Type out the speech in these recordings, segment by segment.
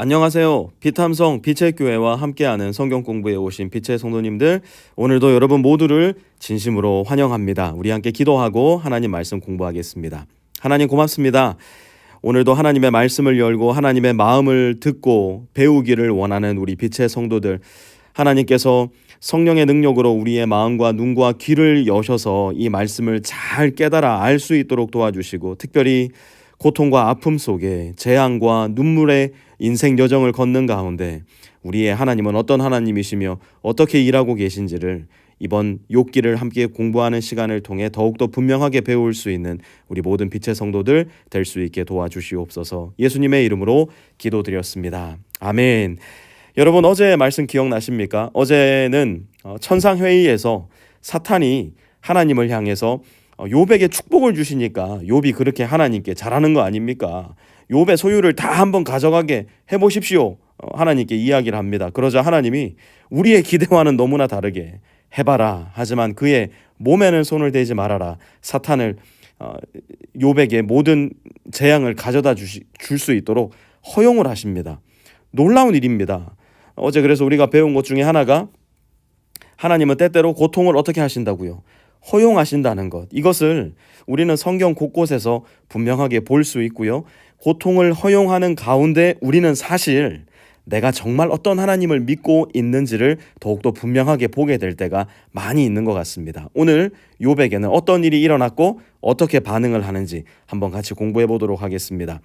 안녕하세요. 비탐성 빛의 교회와 함께하는 성경 공부에 오신 빛의 성도님들, 오늘도 여러분 모두를 진심으로 환영합니다. 우리 함께 기도하고 하나님 말씀 공부하겠습니다. 하나님 고맙습니다. 오늘도 하나님의 말씀을 열고 하나님의 마음을 듣고 배우기를 원하는 우리 빛의 성도들, 하나님께서 성령의 능력으로 우리의 마음과 눈과 귀를 여셔서 이 말씀을 잘 깨달아 알 수 있도록 도와주시고 특별히 고통과 아픔 속에 재앙과 눈물의 인생 여정을 걷는 가운데 우리의 하나님은 어떤 하나님이시며 어떻게 일하고 계신지를 이번 욥기를 함께 공부하는 시간을 통해 더욱더 분명하게 배울 수 있는 우리 모든 빛의 성도들 될 수 있게 도와주시옵소서. 예수님의 이름으로 기도드렸습니다. 아멘. 여러분 어제 말씀 기억나십니까? 어제는 어, 천상 회의에서 사탄이 하나님을 향해서 어, 욥에게 축복을 주시니까 욥이 그렇게 하나님께 잘하는 거 아닙니까? 욥의 소유를 다 한번 가져가게 해 보십시오. 어, 하나님께 이야기를 합니다. 그러자 하나님이 우리의 기대와는 너무나 다르게 해봐라. 하지만 그의 몸에는 손을 대지 말아라. 사탄을 어, 욥에게 모든 재앙을 가져다 줄 수 있도록 허용을 하십니다. 놀라운 일입니다. 어제 그래서 우리가 배운 것 중에 하나가 하나님은 때때로 고통을 어떻게 하신다고요? 허용하신다는 것. 이것을 우리는 성경 곳곳에서 분명하게 볼 수 있고요. 고통을 허용하는 가운데 우리는 사실 내가 정말 어떤 하나님을 믿고 있는지를 더욱더 분명하게 보게 될 때가 많이 있는 것 같습니다. 오늘 요백에는 어떤 일이 일어났고 어떻게 반응을 하는지 한번 같이 공부해 보도록 하겠습니다.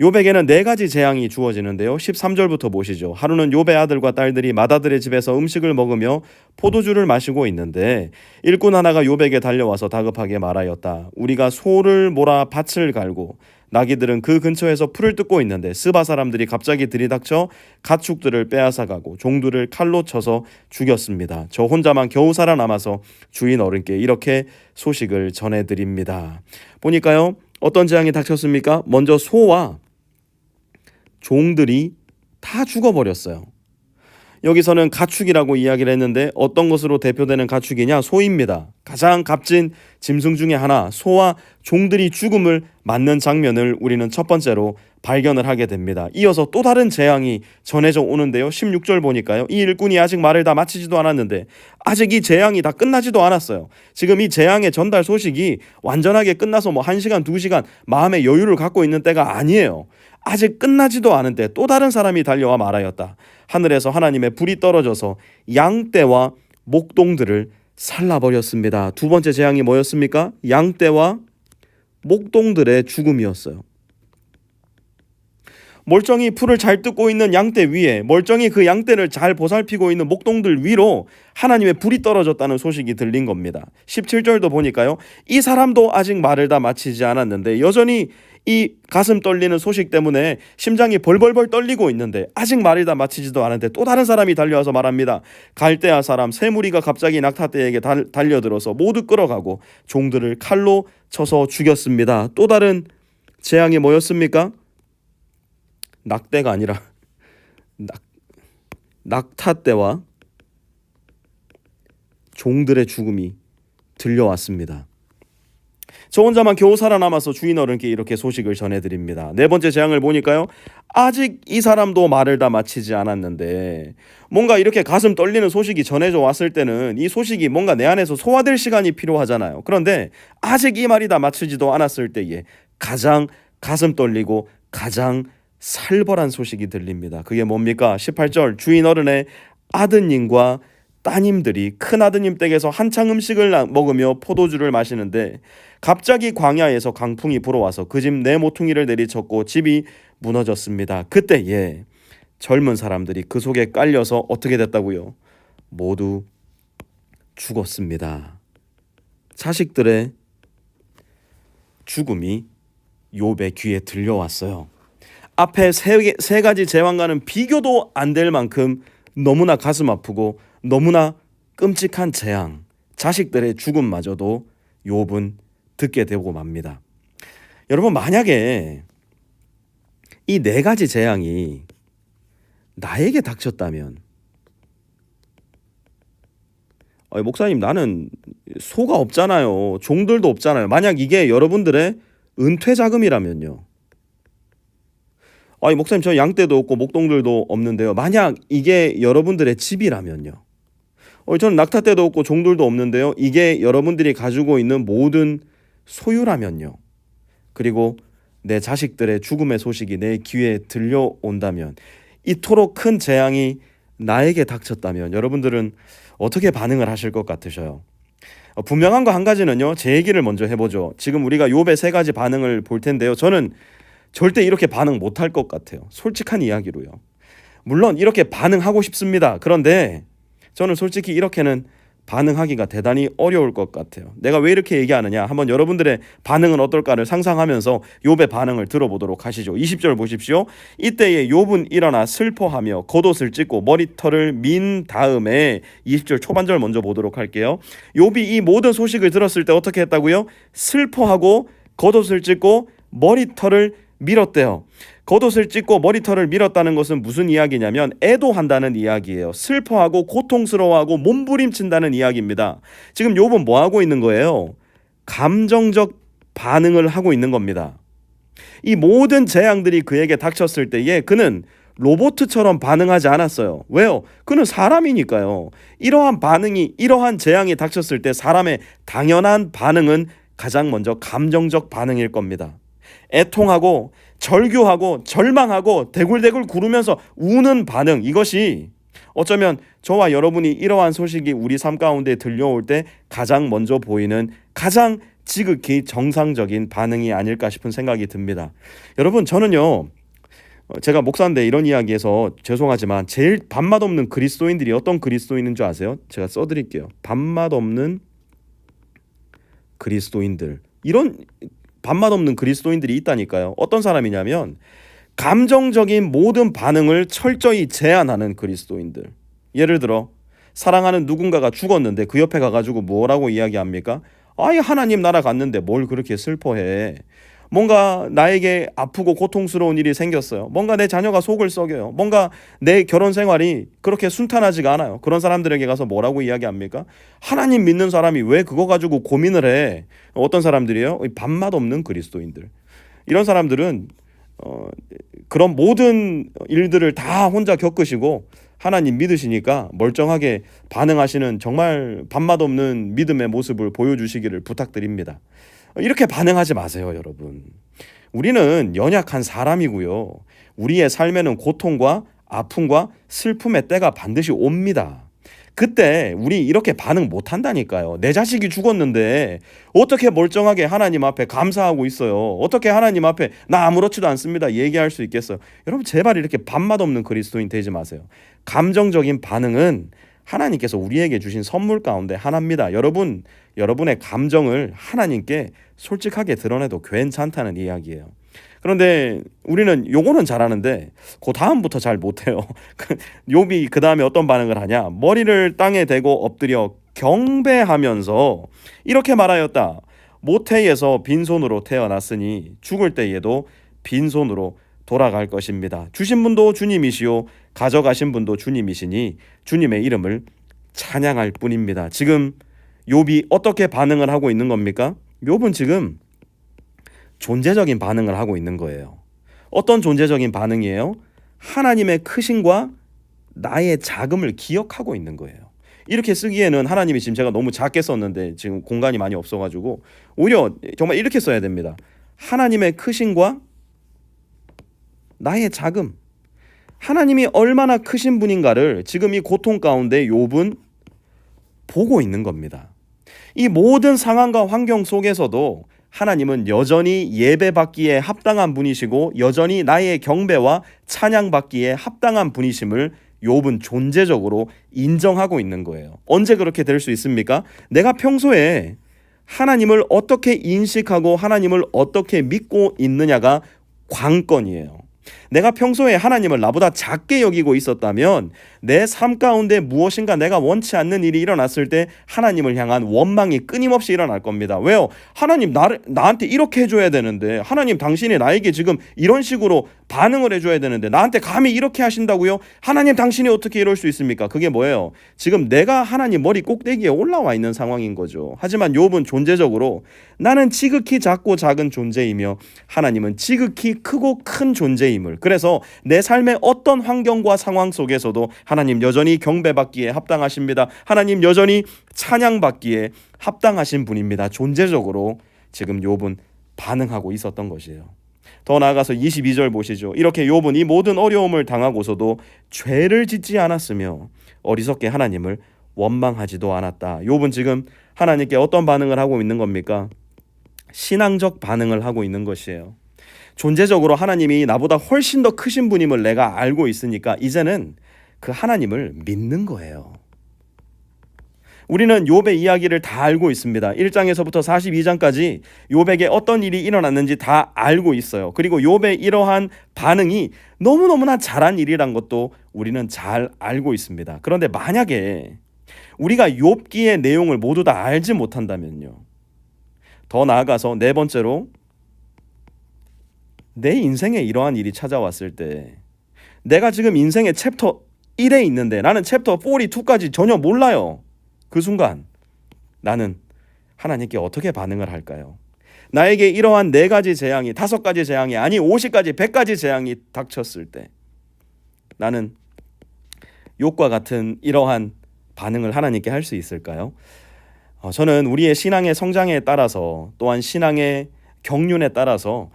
요백에는 네 가지 재앙이 주어지는데요. 13절부터 보시죠. 하루는 요배 아들과 딸들이 마다들의 집에서 음식을 먹으며 포도주를 마시고 있는데 일꾼 하나가 요백에 달려와서 다급하게 말하였다. 우리가 소를 몰아 밭을 갈고 나귀들은 그 근처에서 풀을 뜯고 있는데 스바 사람들이 갑자기 들이닥쳐 가축들을 빼앗아가고 종들을 칼로 쳐서 죽였습니다. 저 혼자만 겨우 살아남아서 주인 어른께 이렇게 소식을 전해드립니다. 보니까요 어떤 재앙이 닥쳤습니까? 먼저 소와 종들이 다 죽어버렸어요. 여기서는 가축이라고 이야기를 했는데 어떤 것으로 대표되는 가축이냐? 소입니다. 가장 값진 짐승 중에 하나, 소와 종들이 죽음을 맞는 장면을 우리는 첫 번째로 발견을 하게 됩니다. 이어서 또 다른 재앙이 전해져 오는데요. 16절 보니까요. 이 일꾼이 아직 말을 다 마치지도 않았는데 아직 이 재앙이 다 끝나지도 않았어요. 지금 이 재앙의 전달 소식이 완전하게 끝나서 뭐 1시간, 2시간 마음의 여유를 갖고 있는 때가 아니에요. 아직 끝나지도 않은데 또 다른 사람이 달려와 말하였다. 하늘에서 하나님의 불이 떨어져서 양떼와 목동들을 살라버렸습니다. 두 번째 재앙이 뭐였습니까? 양떼와 목동들의 죽음이었어요. 멀쩡히 풀을 잘 뜯고 있는 양떼 위에 멀쩡히 그 양떼를 잘 보살피고 있는 목동들 위로 하나님의 불이 떨어졌다는 소식이 들린 겁니다. 17절도 보니까요. 이 사람도 아직 말을 다 마치지 않았는데 여전히 이 가슴 떨리는 소식 때문에 심장이 벌벌벌 떨리고 있는데 아직 말을 다 마치지도 않은데 또 다른 사람이 달려와서 말합니다. 갈대아 사람 세 무리가 갑자기 낙타떼에게 달, 달려들어서 모두 끌어가고 종들을 칼로 쳐서 죽였습니다. 또 다른 재앙이 뭐였습니까? 낙대가 아니라 낙, 낙타떼와 종들의 죽음이 들려왔습니다. 저 혼자만 겨우 살아남아서 주인 어른께 이렇게 소식을 전해드립니다. 네 번째 재앙을 보니까요. 아직 이 사람도 말을 다 마치지 않았는데 뭔가 이렇게 가슴 떨리는 소식이 전해져 왔을 때는 이 소식이 뭔가 내 안에서 소화될 시간이 필요하잖아요. 그런데 아직 이 말이 다 마치지도 않았을 때에 가장 가슴 떨리고 가장 살벌한 소식이 들립니다. 그게 뭡니까? 18절 주인 어른의 아드님과 따님들이 큰 아드님 댁에서 한창 음식을 먹으며 포도주를 마시는데 갑자기 광야에서 강풍이 불어와서 그 집 내 모퉁이를 내리쳤고 집이 무너졌습니다. 그때에 젊은 사람들이 그 속에 깔려서 어떻게 됐다고요? 모두 죽었습니다. 자식들의 죽음이 욥의 귀에 들려왔어요. 앞에 세, 세 가지 재앙과는 비교도 안 될 만큼 너무나 가슴 아프고 너무나 끔찍한 재앙, 자식들의 죽음마저도 욥은 듣게 되고 맙니다. 여러분 만약에 이 네 가지 재앙이 나에게 닥쳤다면 어, 목사님 나는 소가 없잖아요. 종들도 없잖아요. 만약 이게 여러분들의 은퇴 자금이라면요. 아니 목사님 저 양떼도 없고 목동들도 없는데요. 만약 이게 여러분들의 집이라면요. 어, 저는 낙타떼도 없고 종들도 없는데요. 이게 여러분들이 가지고 있는 모든 소유라면요. 그리고 내 자식들의 죽음의 소식이 내 귀에 들려온다면 이토록 큰 재앙이 나에게 닥쳤다면 여러분들은 어떻게 반응을 하실 것 같으셔요? 어, 분명한 거 한 가지는요. 제 얘기를 먼저 해보죠. 지금 우리가 욥의 세 가지 반응을 볼 텐데요. 저는 절대 이렇게 반응 못 할 것 같아요. 솔직한 이야기로요. 물론 이렇게 반응하고 싶습니다. 그런데 저는 솔직히 이렇게는 반응하기가 대단히 어려울 것 같아요. 내가 왜 이렇게 얘기하느냐? 한번 여러분들의 반응은 어떨까를 상상하면서 욥의 반응을 들어보도록 하시죠. 20절 보십시오. 이때에 욥은 일어나 슬퍼하며 겉옷을 찢고 머리털을 민 다음에 20절 초반절 먼저 보도록 할게요. 욥이 이 모든 소식을 들었을 때 어떻게 했다고요? 슬퍼하고 겉옷을 찢고 머리털을 밀었대요. 겉옷을 찢고 머리털을 밀었다는 것은 무슨 이야기냐면 애도한다는 이야기예요. 슬퍼하고 고통스러워하고 몸부림친다는 이야기입니다. 지금 욥은 뭐 하고 있는 거예요? 감정적 반응을 하고 있는 겁니다. 이 모든 재앙들이 그에게 닥쳤을 때에 그는 로보트처럼 반응하지 않았어요. 왜요? 그는 사람이니까요. 이러한 반응이 이러한 재앙이 닥쳤을 때 사람의 당연한 반응은 가장 먼저 감정적 반응일 겁니다. 애통하고 절규하고 절망하고 대굴대굴 구르면서 우는 반응 이것이 어쩌면 저와 여러분이 이러한 소식이 우리 삶 가운데 들려올 때 가장 먼저 보이는 가장 지극히 정상적인 반응이 아닐까 싶은 생각이 듭니다. 여러분 저는요 어, 제가 목사인데 이런 이야기해서 죄송하지만 제일 밥맛 없는 그리스도인들이 어떤 그리스도인인 줄 아세요? 제가 써드릴게요. 밥맛 없는 그리스도인들 이런 밥맛 없는 그리스도인들이 있다니까요. 어떤 사람이냐면 감정적인 모든 반응을 철저히 제한하는 그리스도인들. 예를 들어 사랑하는 누군가가 죽었는데 그 옆에 가가지고 뭐라고 이야기합니까? 아이 하나님 나라 갔는데 뭘 그렇게 슬퍼해? 뭔가 나에게 아프고 고통스러운 일이 생겼어요. 뭔가 내 자녀가 속을 썩여요. 뭔가 내 결혼 생활이 그렇게 순탄하지가 않아요. 그런 사람들에게 가서 뭐라고 이야기합니까? 하나님 믿는 사람이 왜 그거 가지고 고민을 해? 어떤 사람들이에요? 밥맛 없는 그리스도인들. 이런 사람들은 어, 그런 모든 일들을 다 혼자 겪으시고 하나님 믿으시니까 멀쩡하게 반응하시는 정말 밥맛 없는 믿음의 모습을 보여주시기를 부탁드립니다. 이렇게 반응하지 마세요, 여러분. 우리는 연약한 사람이고요. 우리의 삶에는 고통과 아픔과 슬픔의 때가 반드시 옵니다. 그때 우리 이렇게 반응 못 한다니까요. 내 자식이 죽었는데 어떻게 멀쩡하게 하나님 앞에 감사하고 있어요. 어떻게 하나님 앞에 나 아무렇지도 않습니다. 얘기할 수 있겠어요. 여러분 제발 이렇게 밥맛 없는 그리스도인 되지 마세요. 감정적인 반응은 하나님께서 우리에게 주신 선물 가운데 하나입니다. 여러분, 여러분의 감정을 하나님께 솔직하게 드러내도 괜찮다는 이야기예요. 그런데 우리는 요거는 잘하는데 그 다음부터 잘 못해요. 욥이 그 다음에 어떤 반응을 하냐? 머리를 땅에 대고 엎드려 경배하면서 이렇게 말하였다. 모태에서 빈손으로 태어났으니 죽을 때에도 빈손으로 돌아갈 것입니다. 주신 분도 주님이시요 가져가신 분도 주님이시니 주님의 이름을 찬양할 뿐입니다. 지금 욥이 어떻게 반응을 하고 있는 겁니까? 욥은 지금 존재적인 반응을 하고 있는 거예요. 어떤 존재적인 반응이에요? 하나님의 크신과 나의 자금을 기억하고 있는 거예요. 이렇게 쓰기에는 하나님이 지금 제가 너무 작게 썼는데 지금 공간이 많이 없어가지고 오히려 정말 이렇게 써야 됩니다. 하나님의 크신과 나의 자금. 하나님이 얼마나 크신 분인가를 지금 이 고통 가운데 욥은 보고 있는 겁니다. 이 모든 상황과 환경 속에서도 하나님은 여전히 예배받기에 합당한 분이시고 여전히 나의 경배와 찬양받기에 합당한 분이심을 욥은 존재적으로 인정하고 있는 거예요. 언제 그렇게 될 수 있습니까? 내가 평소에 하나님을 어떻게 인식하고 하나님을 어떻게 믿고 있느냐가 관건이에요. 내가 평소에 하나님을 나보다 작게 여기고 있었다면 내 삶 가운데 무엇인가 내가 원치 않는 일이 일어났을 때 하나님을 향한 원망이 끊임없이 일어날 겁니다. 왜요? 하나님 나를 나한테 이렇게 해줘야 되는데 하나님 당신이 나에게 지금 이런 식으로 반응을 해줘야 되는데 나한테 감히 이렇게 하신다고요? 하나님 당신이 어떻게 이럴 수 있습니까? 그게 뭐예요? 지금 내가 하나님 머리 꼭대기에 올라와 있는 상황인 거죠. 하지만 욥은 존재적으로 나는 지극히 작고 작은 존재이며 하나님은 지극히 크고 큰 존재임을 그래서 내 삶의 어떤 환경과 상황 속에서도 하나님 여전히 경배받기에 합당하십니다. 하나님 여전히 찬양받기에 합당하신 분입니다. 존재적으로 지금 욥은 반응하고 있었던 것이에요. 더 나아가서 22절 보시죠. 이렇게 욥은 이 모든 어려움을 당하고서도 죄를 짓지 않았으며 어리석게 하나님을 원망하지도 않았다. 욥은 지금 하나님께 어떤 반응을 하고 있는 겁니까? 신앙적 반응을 하고 있는 것이에요. 존재적으로 하나님이 나보다 훨씬 더 크신 분임을 내가 알고 있으니까 이제는 그 하나님을 믿는 거예요. 우리는 욥의 이야기를 다 알고 있습니다. 1장에서부터 42장까지 욥에게 어떤 일이 일어났는지 다 알고 있어요. 그리고 욥의 이러한 반응이 너무너무나 잘한 일이란 것도 우리는 잘 알고 있습니다. 그런데 만약에 우리가 욥기의 내용을 모두 다 알지 못한다면요. 더 나아가서 네 번째로 내 인생에 이러한 일이 찾아왔을 때 내가 지금 인생의 챕터 1에 있는데 나는 챕터 4, 2까지 전혀 몰라요. 그 순간 나는 하나님께 어떻게 반응을 할까요? 나에게 이러한 네 가지 재앙이 다섯 가지 재앙이 아니 50가지 100가지 재앙이 닥쳤을 때 나는 욕과 같은 이러한 반응을 하나님께 할 수 있을까요? 어, 저는 우리의 신앙의 성장에 따라서 또한 신앙의 경륜에 따라서 어,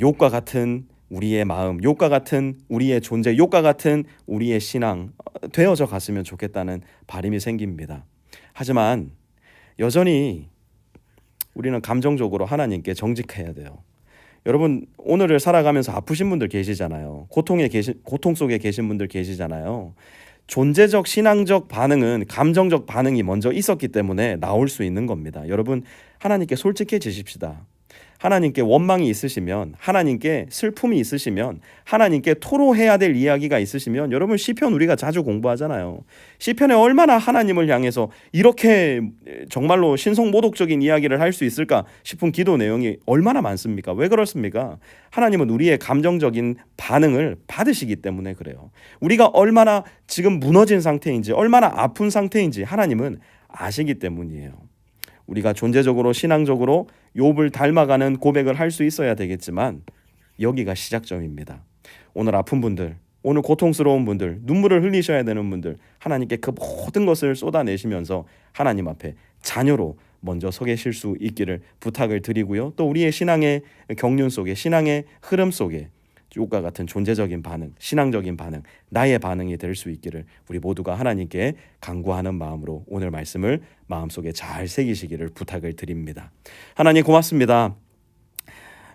욕과 같은 우리의 마음, 욕과 같은 우리의 존재, 욕과 같은 우리의 신앙 어, 되어져 갔으면 좋겠다는 바람이 생깁니다. 하지만 여전히 우리는 감정적으로 하나님께 정직해야 돼요. 여러분 오늘을 살아가면서 아프신 분들 계시잖아요. 고통에 계시 고통 속에 계신 분들 계시잖아요. 존재적 신앙적 반응은 감정적 반응이 먼저 있었기 때문에 나올 수 있는 겁니다. 여러분 하나님께 솔직해지십시다. 하나님께 원망이 있으시면 하나님께 슬픔이 있으시면 하나님께 토로해야 될 이야기가 있으시면 여러분 시편 우리가 자주 공부하잖아요. 시편에 얼마나 하나님을 향해서 이렇게 정말로 신성모독적인 이야기를 할 수 있을까 싶은 기도 내용이 얼마나 많습니까? 왜 그렇습니까? 하나님은 우리의 감정적인 반응을 받으시기 때문에 그래요. 우리가 얼마나 지금 무너진 상태인지 얼마나 아픈 상태인지 하나님은 아시기 때문이에요. 우리가 존재적으로 신앙적으로 욥을 닮아가는 고백을 할 수 있어야 되겠지만 여기가 시작점입니다. 오늘 아픈 분들, 오늘 고통스러운 분들, 눈물을 흘리셔야 되는 분들 하나님께 그 모든 것을 쏟아내시면서 하나님 앞에 자녀로 먼저 서 계실 수 있기를 부탁을 드리고요. 또 우리의 신앙의 경륜 속에 신앙의 흐름 속에 욕과 같은 존재적인 반응, 신앙적인 반응, 나의 반응이 될 수 있기를 우리 모두가 하나님께 간구하는 마음으로 오늘 말씀을 마음속에 잘 새기시기를 부탁을 드립니다. 하나님 고맙습니다.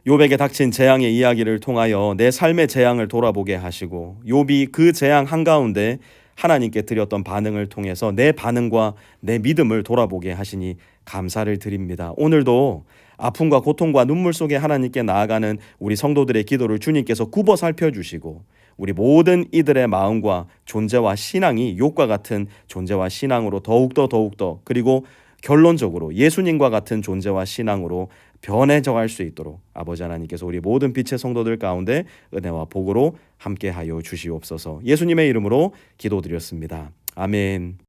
욥에게 닥친 재앙의 이야기를 통하여 내 삶의 재앙을 돌아보게 하시고 욥이 그 재앙 한가운데 하나님께 드렸던 반응을 통해서 내 반응과 내 믿음을 돌아보게 하시니 감사를 드립니다. 오늘도 아픔과 고통과 눈물 속에 하나님께 나아가는 우리 성도들의 기도를 주님께서 굽어 살펴주시고 우리 모든 이들의 마음과 존재와 신앙이 욕과 같은 존재와 신앙으로 더욱더 더욱더 그리고 결론적으로 예수님과 같은 존재와 신앙으로 변해져 갈 수 있도록 아버지 하나님께서 우리 모든 빛의 성도들 가운데 은혜와 복으로 함께하여 주시옵소서 예수님의 이름으로 기도드렸습니다. 아멘.